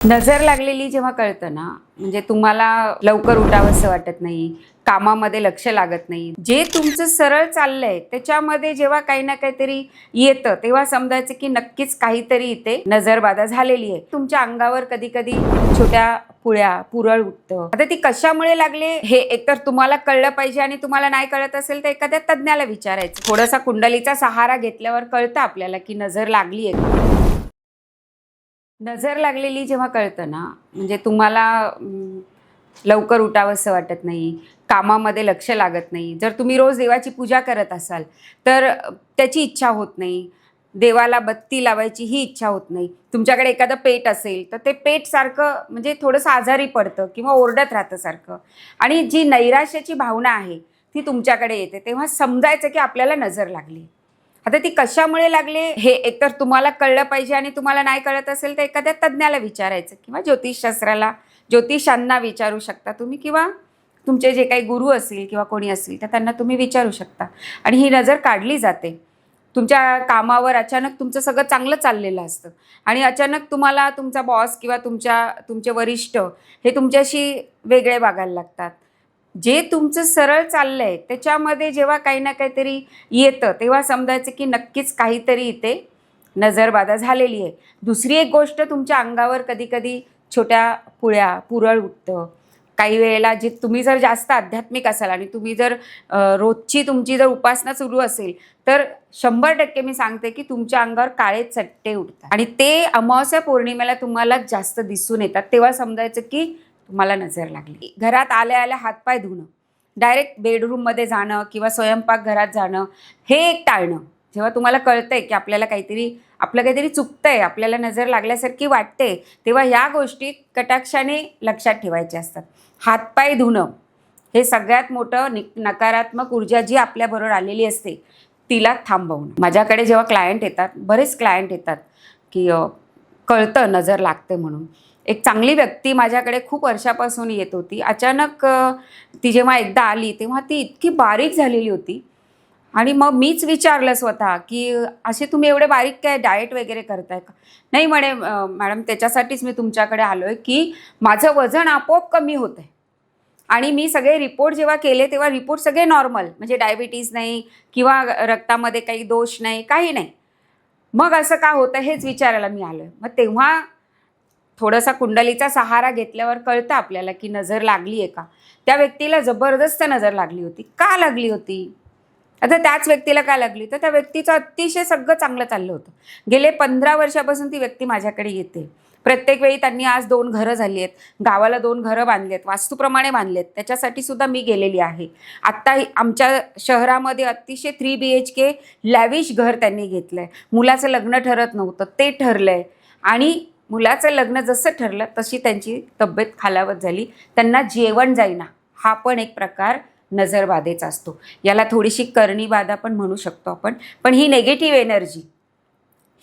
नजर लागलेली जेव्हा कळतं ना म्हणजे तुम्हाला लवकर उठावंसं वाटत नाही कामामध्ये लक्ष लागत नाही जे तुमचं सरळ चाललंय त्याच्यामध्ये जेव्हा काही ना काहीतरी येतं तेव्हा समजायचं की नक्कीच काहीतरी इथे नजरबाधा झालेली आहे. तुमच्या अंगावर कधी कधी छोट्या पुळ्या पुरळ उठतं. आता ती कशामुळे लागले हे एकतर तुम्हाला कळलं पाहिजे आणि तुम्हाला नाही कळत असेल तर एखाद्या तज्ज्ञाला विचारायचं. थोडासा कुंडलीचा सहारा घेतल्यावर कळतं आपल्याला की नजर लागली आहे नजर लागलेली जेव्हा कळतं ना म्हणजे तुम्हाला लवकर उठावंसं वाटत नाही कामामध्ये लक्ष लागत नाही. जर तुम्ही रोज देवाची पूजा करत असाल तर त्याची इच्छा होत नाही. देवाला बत्ती लावायची ही इच्छा होत नाही. तुमच्याकडे एखादं पेट असेल तर ते पेट सारखं म्हणजे थोडंसं आजारी पडतं किंवा ओरडत राहतं सारखं. आणि जी नैराश्याची भावना आहे ती तुमच्याकडे येते. तेव्हा समजायचं की आपल्याला नजर लागली. आता ती कशामुळे लागले हे एकतर तुम्हाला कळलं पाहिजे आणि तुम्हाला नाही कळत असेल तर एखाद्या तज्ज्ञाला विचारायचं किंवा ज्योतिषशास्त्राला ज्योतिषांना विचारू शकता तुम्ही किंवा तुमचे जे काही गुरु असतील किंवा कोणी असतील तर त्यांना तुम्ही विचारू शकता. आणि ही नजर काढली जाते. तुमच्या कामावर अचानक तुमचं सगळं चांगलं चाललेलं असतं. आणि अचानक तुम्हाला तुमचा बॉस किंवा तुमच्या तुमचे वरिष्ठ हे तुमच्याशी वेगळे वागायला लागतात. जे तुमचं सरळ चाललंय त्याच्यामध्ये जेव्हा काही ना काहीतरी येतं तेव्हा समजायचं की नक्कीच काहीतरी इथे नजरबाधा झालेली आहे. दुसरी एक गोष्ट तुमच्या अंगावर कधीकधी छोट्या पुळ्या पुरळ उठतं. काही वेळेला जे तुम्ही जर जास्त आध्यात्मिक असाल आणि तुम्ही जर रोजची तुमची जर उपासना सुरू असेल तर शंभर टक्के मी सांगते की तुमच्या अंगावर काळे चट्टे उठतात आणि ते अमावस्या पौर्णिमेला तुम्हाला जास्त दिसून येतात. तेव्हा समजायचं की तुम्हाला नजर लागली. घरात आल्या आल्या हातपाय धुणं डायरेक्ट बेडरूममध्ये जाणं किंवा स्वयंपाक घरात जाणं हे एक टाळणं. जेव्हा तुम्हाला कळतंय की आपल्याला काहीतरी आपलं काहीतरी चुकतंय आपल्याला नजर लागल्यासारखी वाटते तेव्हा ह्या गोष्टी कटाक्षाने लक्षात ठेवायच्या असतात. हातपाय धुणं हे सगळ्यात मोठं नि नकारात्मक ऊर्जा जी आपल्याबरोबर आलेली असते तिला थांबवणं. माझ्याकडे जेव्हा क्लायंट येतात बरेच क्लायंट येतात की कळतं नजर लागते म्हणून. एक चांगली व्यक्ती माझ्याकडे खूप वर्षापासून येत होती. अचानक ती जेव्हा एकदा आली तेव्हा ती इतकी बारीक झालेली होती. आणि मग मीच विचारलं स्वतः की असे तुम्ही एवढे बारीक काय डाएट वगैरे करताय का? नाही म्हणे मॅडम त्याच्यासाठीच मी तुमच्याकडे आलो आहे की माझं वजन आपोआप कमी होतं आहे आणि मी सगळे रिपोर्ट जेव्हा केले तेव्हा रिपोर्ट सगळे नॉर्मल म्हणजे डायबिटीज नाही किंवा रक्तामध्ये काही दोष नाही काही नाही. मग असं का होतं हेच विचारायला मी आलो आहे मग तेव्हा थोडासा कुंडलीचा सहारा घेतल्यावर कळतं आपल्याला की नजर लागली आहे का? त्या व्यक्तीला जबरदस्त नजर लागली होती. का लागली होती? आता त्याच व्यक्तीला का लागली? तर त्या व्यक्तीचं अतिशय सगळं चांगलं चाललं होतं. गेले पंधरा वर्षापासून ती व्यक्ती माझ्याकडे येते. प्रत्येक वेळी त्यांनी आज दोन घरं झाली आहेत. गावाला दोन घरं बांधली आहेत. वास्तूप्रमाणे बांधली आहेत. त्याच्यासाठी सुद्धा मी गेलेली आहे. आत्ता आमच्या शहरामध्ये अतिशय three B H K lavish घर त्यांनी घेतलं आहे मुलाचं लग्न ठरत नव्हतं. ते ठरलं आहे आणि मुलाचं लग्न जसं ठरलं तशी त्यांची तब्येत खालावत झाली. त्यांना जेवण जाईना हा पण एक प्रकार नजरबाधेचा असतो. याला थोडीशी करणीबाधा पण म्हणू शकतो आपण. पण ही नेगेटिव्ह एनर्जी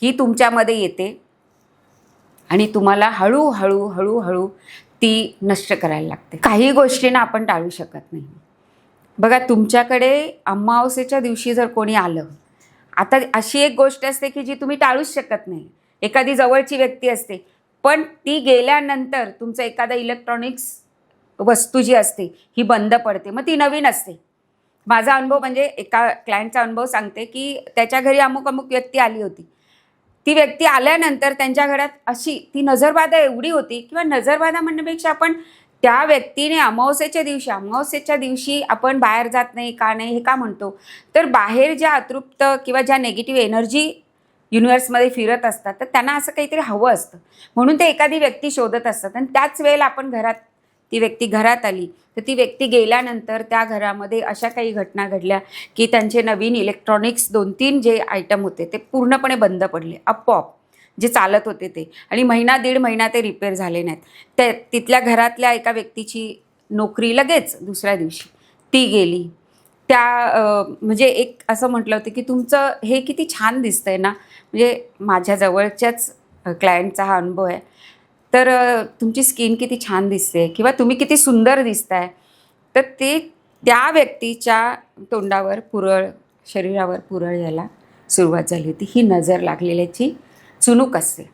ही तुमच्यामध्ये येते आणि तुम्हाला हळूहळू हळूहळू ती नष्ट करायला लागते. काही गोष्टींना आपण टाळू शकत नाही. बघा तुमच्याकडे अमावस्येच्या दिवशी जर कोणी आलं आता अशी एक गोष्ट असते की जी तुम्ही टाळूच शकत नाही. एखादी जवळची व्यक्ती असते. पण ती गेल्यानंतर तुमचं एखादा इलेक्ट्रॉनिक्स वस्तू जी असते ही बंद पडते. मग ती नवीन असते. माझा अनुभव म्हणजे एका क्लायंटचा अनुभव सांगते की त्याच्या घरी अमुक अमुक व्यक्ती आली होती. ती व्यक्ती आल्यानंतर त्यांच्या घरात अशी ती नजरबाधा एवढी होती किंवा नजरबाधा म्हणण्यापेक्षा आपण त्या व्यक्तीने अमावस्येच्या दिवशी अमावस्येच्या दिवशी आपण बाहेर जात नाही का नाही हे का म्हणतो? तर बाहेर ज्या अतृप्त किंवा ज्या नेगेटिव्ह एनर्जी युनिव्हर्समध्ये फिरत असतात तर त्यांना असं काहीतरी हवं असतं. म्हणून ते एखादी व्यक्ती शोधत असतात आणि त्याच वेळेला आपण घरात ती व्यक्ती घरात आली तर ती व्यक्ती गेल्यानंतर त्या घरामध्ये अशा काही घटना घडल्या की त्यांचे नवीन इलेक्ट्रॉनिक्स दोन तीन जे आयटम होते ते पूर्णपणे बंद पडले आपोआप जे चालत होते ते. आणि महिना दीड महिना ते रिपेअर झाले नाहीत. ते तिथल्या घरातल्या एका व्यक्तीची नोकरी लगेच दुसऱ्या दिवशी. ती गेली. त्या म्हणजे एक असं म्हटलं होतं की तुमचं हे किती छान दिसतंय ना म्हणजे माझ्या जवळच्याच क्लायंटचा हा अनुभव आहे. तर तुमची स्किन किती छान दिसते किंवा तुम्ही किती सुंदर दिसताय. तर ते त्या व्यक्तीच्या तोंडावर पुरळ शरीरावर पुरळ यायला सुरुवात झाली होती. ही नजर लागलेल्याची चुणूक असते.